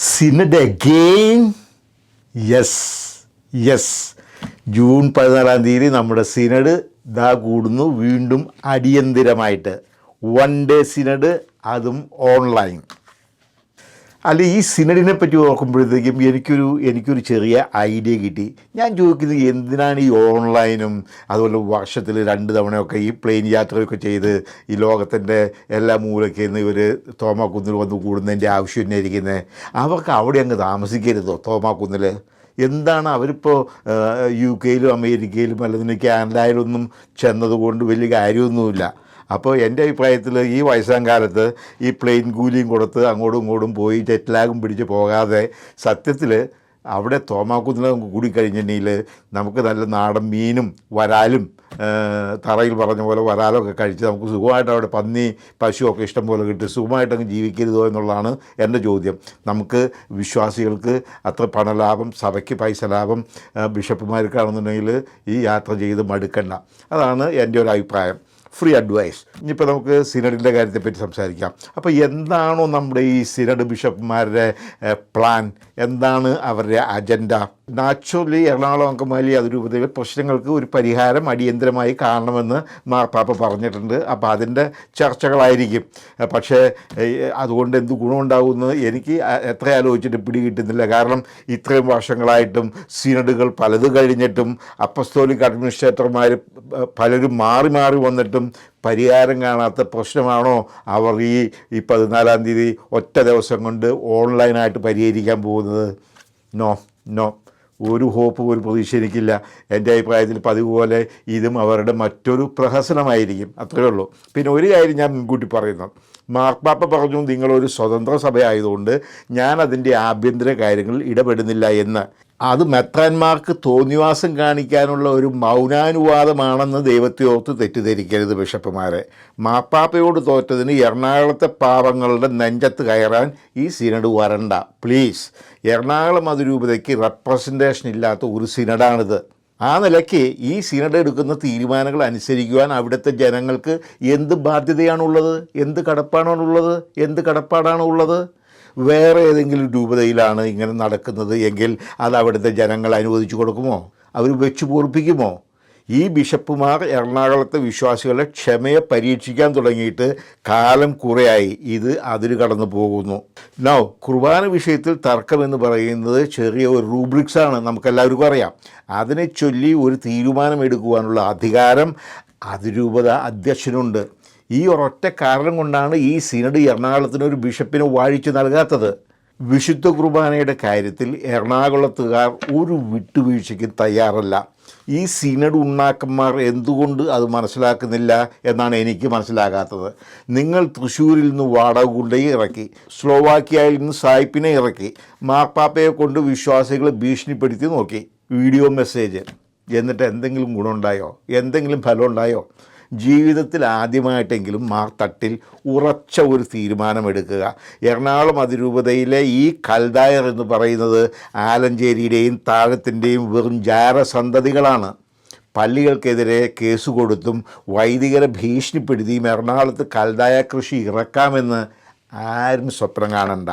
Synod again yes yes. June പതിനാലാം തീയതി നമ്മുടെ സിനഡ് ദാ കൂടുന്നു വീണ്ടും അടിയന്തിരമായിട്ട്. വൺ ഡേ സിനഡ് അതും ഓൺലൈൻ. അല്ല ഈ സിനഡിനെ പറ്റി ഓർക്കുമ്പോഴത്തേക്കും എനിക്കൊരു എനിക്കൊരു ചെറിയ ഐഡിയ കിട്ടി. ഞാൻ ചോദിക്കുന്നത് എന്തിനാണ് ഈ ഓൺലൈനും അതുപോലെ വർഷത്തിൽ രണ്ട് തവണയൊക്കെ ഈ പ്ലെയിൻ യാത്രയൊക്കെ ചെയ്ത് ഈ ലോകത്തിന്റെ എല്ലാ മൂലയ്ക്ക് നിന്ന് ഇവർ തോമാക്കുന്നിൽ വന്ന് കൂടുന്നതിന്റെ ആവശ്യം തന്നെ ഇരിക്കുന്നത് അവർക്ക് അവിടെ അങ്ങ് താമസിക്കരുതോ തോമാക്കുന്നിൽ? എന്താണ് അവരിപ്പോൾ യു കെയിലും അമേരിക്കയിലും അല്ലെങ്കിൽ കാനഡയിലൊന്നും ചെന്നതുകൊണ്ട് വലിയ കാര്യമൊന്നുമില്ല. അപ്പോൾ എന്റെ അഭിപ്രായത്തിൽ ഈ വയസ്സാം കാലത്ത് ഈ പ്ലെയിൻ കൂലിയും കൊടുത്ത് അങ്ങോട്ടും ഇങ്ങോട്ടും പോയി ജെറ്റ് ലാഗും പിടിച്ച് പോകാതെ സത്യത്തിൽ അവിടെ തോമാക്കുന്നിൽ കൂടിക്കഴിഞ്ഞിട്ടുണ്ടെങ്കിൽ നമുക്ക് നല്ല നാടൻ മീനും വരാലും തറയിൽ പറഞ്ഞ പോലെ വരാലൊക്കെ കഴിച്ച് നമുക്ക് സുഖമായിട്ട് അവിടെ പന്നി പശുവൊക്കെ ഇഷ്ടം പോലെ കിട്ടി. സുഖമായിട്ടങ്ങ് ജീവിക്കരുതോ എന്നുള്ളതാണ് എന്റെ ചോദ്യം. നമുക്ക് വിശ്വാസികൾക്ക് അത്ര പണലാഭം സഭയ്ക്ക് പൈസ ലാഭം ബിഷപ്പുമാർക്കാണെന്നുണ്ടെങ്കിൽ ഈ യാത്ര ചെയ്ത് മടുക്കണ്ട. അതാണ് എന്റെ ഒരു അഭിപ്രായം. ഫ്രീ അഡ്വൈസ് ഇനിയിപ്പോൾ നമുക്ക് സിനഡിന്റെ കാര്യത്തെപ്പറ്റി സംസാരിക്കാം. അപ്പോൾ എന്താണോ നമ്മുടെ ഈ സിനഡ് ബിഷപ്പ്മാരുടെ പ്ലാൻ എന്താണ് അവരുടെ അജണ്ട നാച്ചുറലി എറണാകുളം അങ്കമാലി അതിരൂപതയിലെ പ്രശ്നങ്ങൾക്ക് ഒരു പരിഹാരം അടിയന്തരമായി കാണണമെന്ന് മാർപ്പാപ്പ പറഞ്ഞിട്ടുണ്ട്. അപ്പോൾ അതിന്റെ ചർച്ചകളായിരിക്കും. പക്ഷേ അതുകൊണ്ട് എന്ത് ഗുണമുണ്ടാകുമെന്ന് എനിക്ക് എത്ര ആലോചിച്ചിട്ട് പിടികിട്ടുന്നില്ല. കാരണം ഇത്രയും വർഷങ്ങളായിട്ടും സീനഡുകൾ പലത് കഴിഞ്ഞിട്ടും അപ്പസ്തോലിക് അഡ്മിനിസ്ട്രേറ്റർമാർ പലരും മാറി മാറി വന്നിട്ടും പരിഹാരം കാണാത്ത പ്രശ്നമാണോ? അവർ ഈ ഈ പതിനാലാം തീയതി ഒറ്റ ദിവസം കൊണ്ട് ഓൺലൈനായിട്ട് പരിഹരിക്കാൻ പോകുന്നത്? No no. ഒരു ഹോപ്പ് ഒരു പ്രതീക്ഷ എനിക്കില്ല. എന്റെ അഭിപ്രായത്തിൽ പതിവ് പോലെ ഇതും അവരുടെ മറ്റൊരു പ്രഹസനമായിരിക്കും. അത്രയേ ഉള്ളൂ. പിന്നെ ഒരു കാര്യം ഞാൻ മുൻകൂട്ടി പറയുന്നു. മാർപ്പാപ്പ പറഞ്ഞു നിങ്ങളൊരു സ്വതന്ത്ര സഭയായതുകൊണ്ട് ഞാൻ അതിന്റെ ആഭ്യന്തര കാര്യങ്ങളിൽ ഇടപെടുന്നില്ല എന്ന്. അത് മെത്രാന്മാർക്ക് തോന്നിവാസം കാണിക്കാനുള്ള ഒരു മൗനാനുവാദമാണെന്ന് ദൈവത്തെ ഓർത്ത് തെറ്റിദ്ധരിക്കരുത് ബിഷപ്പുമാരെ. മാപ്പാപ്പയോട് തോറ്റതിന് എറണാകുളത്തെ പാവങ്ങളുടെ നെഞ്ചത്ത് കയറാൻ ഈ സിനഡ് വരണ്ട പ്ലീസ്. എറണാകുളം അതിരൂപതയ്ക്ക് റെപ്രസെന്റേഷൻ ഇല്ലാത്ത ഒരു സിനഡാണിത്. ആ നിലയ്ക്ക് ഈ സിനഡ് എടുക്കുന്ന തീരുമാനങ്ങൾ അനുസരിക്കുവാൻ അവിടുത്തെ ജനങ്ങൾക്ക് എന്ത് ബാധ്യതയാണുള്ളത്? എന്ത് കടപ്പാടാണുള്ളത്? എന്ത് കടപ്പാടാണ് ഉള്ളത് വേറെ ഏതെങ്കിലും രൂപതയിലാണ് ഇങ്ങനെ നടക്കുന്നത് എങ്കിൽ അത് അവിടുത്തെ ജനങ്ങൾ അനുവദിച്ചു കൊടുക്കുമോ? അവർ വെച്ച് പൂർപ്പിക്കുമോ? ഈ ബിഷപ്പുമാർ എറണാകുളത്തെ വിശ്വാസികളെ ക്ഷമയെ പരീക്ഷിക്കാൻ തുടങ്ങിയിട്ട് കാലം കുറയായി. ഇത് അതിര് കടന്നു പോകുന്നു. നോ കുർബാന വിഷയത്തിൽ തർക്കമെന്ന് പറയുന്നത് ചെറിയ ഒരു റൂബ്രിക്സ് ആണ്. നമുക്കെല്ലാവർക്കും അറിയാം. അതിനെ ചൊല്ലി ഒരു തീരുമാനമെടുക്കുവാനുള്ള അധികാരം അതിരൂപത അധ്യക്ഷനുണ്ട്. ഈ ഒരൊറ്റ കാരണം കൊണ്ടാണ് ഈ സിനഡ് എറണാകുളത്തിന് ഒരു ബിഷപ്പിന് വാഴിച്ചു നൽകാത്തത്. വിശുദ്ധ കുർബാനയുടെ കാര്യത്തിൽ എറണാകുളത്തുകാർ ഒരു വിട്ടുവീഴ്ചയ്ക്കും തയ്യാറല്ല. ഈ സിനഡ് ഉണ്ണാക്കന്മാർ എന്തുകൊണ്ട് അത് മനസ്സിലാക്കുന്നില്ല എന്നാണ് എനിക്ക് മനസ്സിലാകാത്തത്. നിങ്ങൾ തൃശ്ശൂരിൽ നിന്ന് വാടക ഇറക്കി സ്ലോവാക്കിയയിൽ നിന്ന് സായിപ്പിനെ ഇറക്കി മാർപ്പാപ്പയെ കൊണ്ട് വിശ്വാസികളെ ഭീഷണിപ്പെടുത്തി നോക്കി. Video message. എന്നിട്ട് എന്തെങ്കിലും ഗുണമുണ്ടായോ? എന്തെങ്കിലും ഫലം ഉണ്ടായോ ജീവിതത്തിൽ ആദ്യമായിട്ടെങ്കിലും മാർ തട്ടിൽ ഉറച്ച ഒരു തീരുമാനമെടുക്കുക. എറണാകുളം അതിരൂപതയിലെ ഈ കൽദായർ എന്ന് പറയുന്നത് ആലഞ്ചേരിയുടെയും താഴത്തിന്റെയും വെറും ജാരസന്തതികളാണ്. പള്ളികൾക്കെതിരെ കേസ് കൊടുത്തും വൈദികരെ ഭീഷണിപ്പെടുത്തിയും എറണാകുളത്ത് കൽദായ കൃഷി ഇറക്കാമെന്ന് ആരും സ്വപ്നം കാണണ്ട.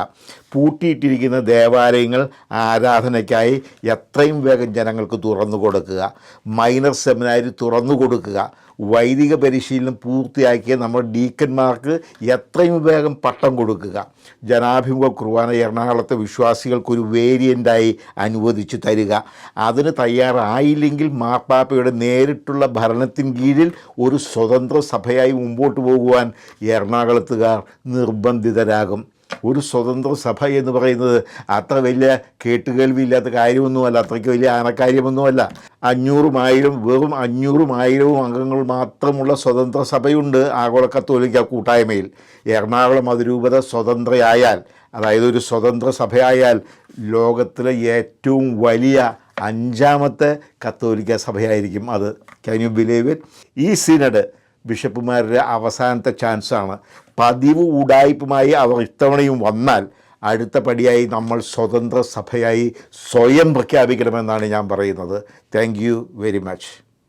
പൂട്ടിയിട്ടിരിക്കുന്ന ദേവാലയങ്ങൾ ആരാധനയ്ക്കായി എത്രയും വേഗം ജനങ്ങൾക്ക് തുറന്നു കൊടുക്കുക. മൈനർ സെമിനാരി തുറന്നു കൊടുക്കുക. വൈദിക പരിശീലനം പൂർത്തിയാക്കിയ നമ്മുടെ ഡീക്കന്മാർക്ക് എത്രയും വേഗം പട്ടം കൊടുക്കുക. ജനാഭിമുഖ കുർബാന എറണാകുളത്തെ വിശ്വാസികൾക്കൊരു വേരിയന്റായി അനുവദിച്ചു തരിക. അതിന് തയ്യാറായില്ലെങ്കിൽ മാർപ്പാപ്പയുടെ നേരിട്ടുള്ള ഭരണത്തിന് കീഴിൽ ഒരു സ്വതന്ത്ര സഭയായി മുമ്പോട്ട് പോകുവാൻ എറണാകുളത്തുകാർ നിർബന്ധിതരാകും. ഒരു സ്വതന്ത്ര സഭ എന്ന് പറയുന്നത് അത്ര വലിയ കേട്ടുകേൾവിയില്ലാത്ത കാര്യമൊന്നുമല്ല അത്രയ്ക്ക് വലിയ ആനക്കാര്യമൊന്നുമല്ല. അഞ്ഞൂറും ആയിരം വെറും അഞ്ഞൂറും ആയിരവും അംഗങ്ങൾ മാത്രമുള്ള സ്വതന്ത്ര സഭയുണ്ട് ആഗോള കത്തോലിക്ക കൂട്ടായ്മയിൽ. എറണാകുളം അതിരൂപത സ്വതന്ത്രയായാൽ അതായത് ഒരു സ്വതന്ത്ര സഭയായാൽ ലോകത്തിലെ ഏറ്റവും വലിയ അഞ്ചാമത്തെ കത്തോലിക്ക സഭയായിരിക്കും അത്. ക്യാൻ യു ബിലീവ് ഇറ്റ് ഈ സിനഡ് ബിഷപ്പുമാരുടെ അവസാനത്തെ ചാൻസാണ്. പതിവ് ഉടായ്പുമായി അവർ ഇത്തവണയും വന്നാൽ അടുത്ത പടിയായി നമ്മൾ സ്വതന്ത്ര സഭയായി സ്വയം പ്രഖ്യാപിക്കണമെന്നാണ് ഞാൻ പറയുന്നത്. Thank very much